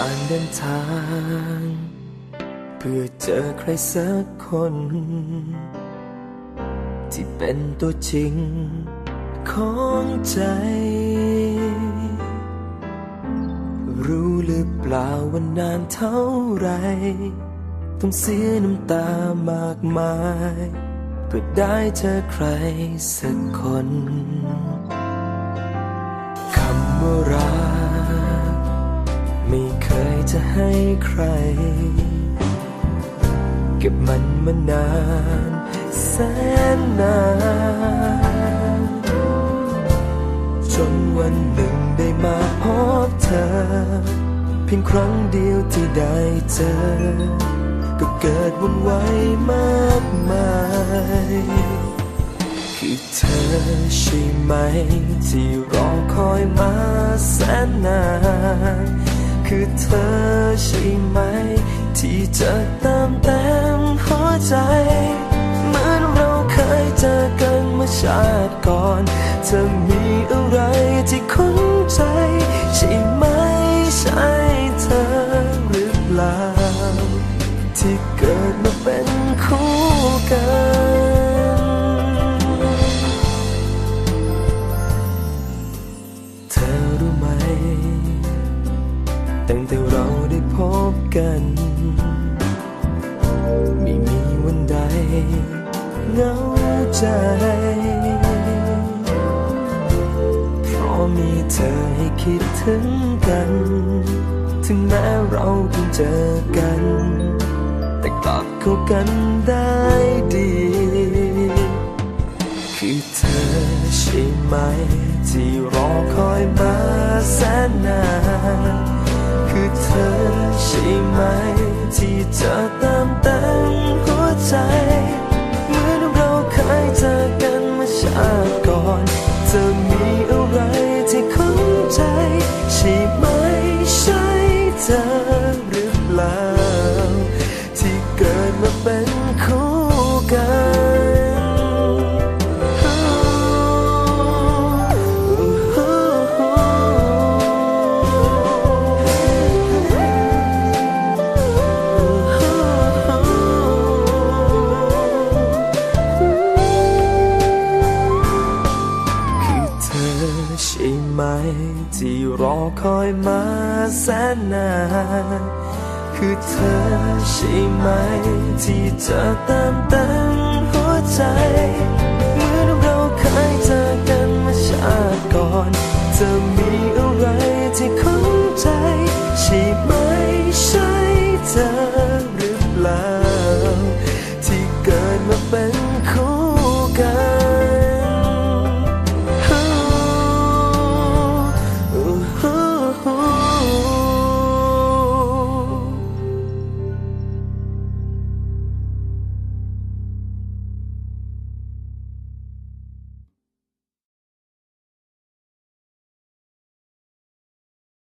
การเดินทาง เพื่อเจอใครสักคน ที่เป็นตัวจริงของใจ รู้หรือเปล่าว่านานเท่าไร ต้องเสียน้ำตามากมาย เพื่อได้เจอใครสักคน จะให้ใคร เก็บมันมานานแสนนานจนวันหนึ่งได้มาพบเธอ เพียงครั้งเดียวที่ได้เจอ ก็เกิดวุ่นวายมากมายคือเธอใช่ไหม ที่รอคอยมาแสนนาน คือเธอใช่ไหม ที่จะตามเต็มหัวใจ เหมือนเราเคยเจอกันเมื่อชาติก่อน เธอมีอะไรที่คุ้นใจใช่ไหม ได้พบกัน ไม่มีวันใดเหงาใจ เพราะมีเธอให้คิดถึงกัน ถึงแม้เราเพิ่งเจอกัน แต่กลับเข้ากันได้ดี คือเธอใช่ไหม ที่รอคอยมา ใช่ไหม ที่จะเติมเต็มหัวใจ เหมือนเราเคยเจอกันเมื่อชาติก่อน เธอมี ที่รอคอยมาแสนนานคือเธอใช่ไหม ที่จะเติมเต็มหัวใจเหมือนเราเคยเจอกันเมื่อชาติก่อน เธอมีอะไรที่คุ้นใจ ใช่ไหมใช่เธอ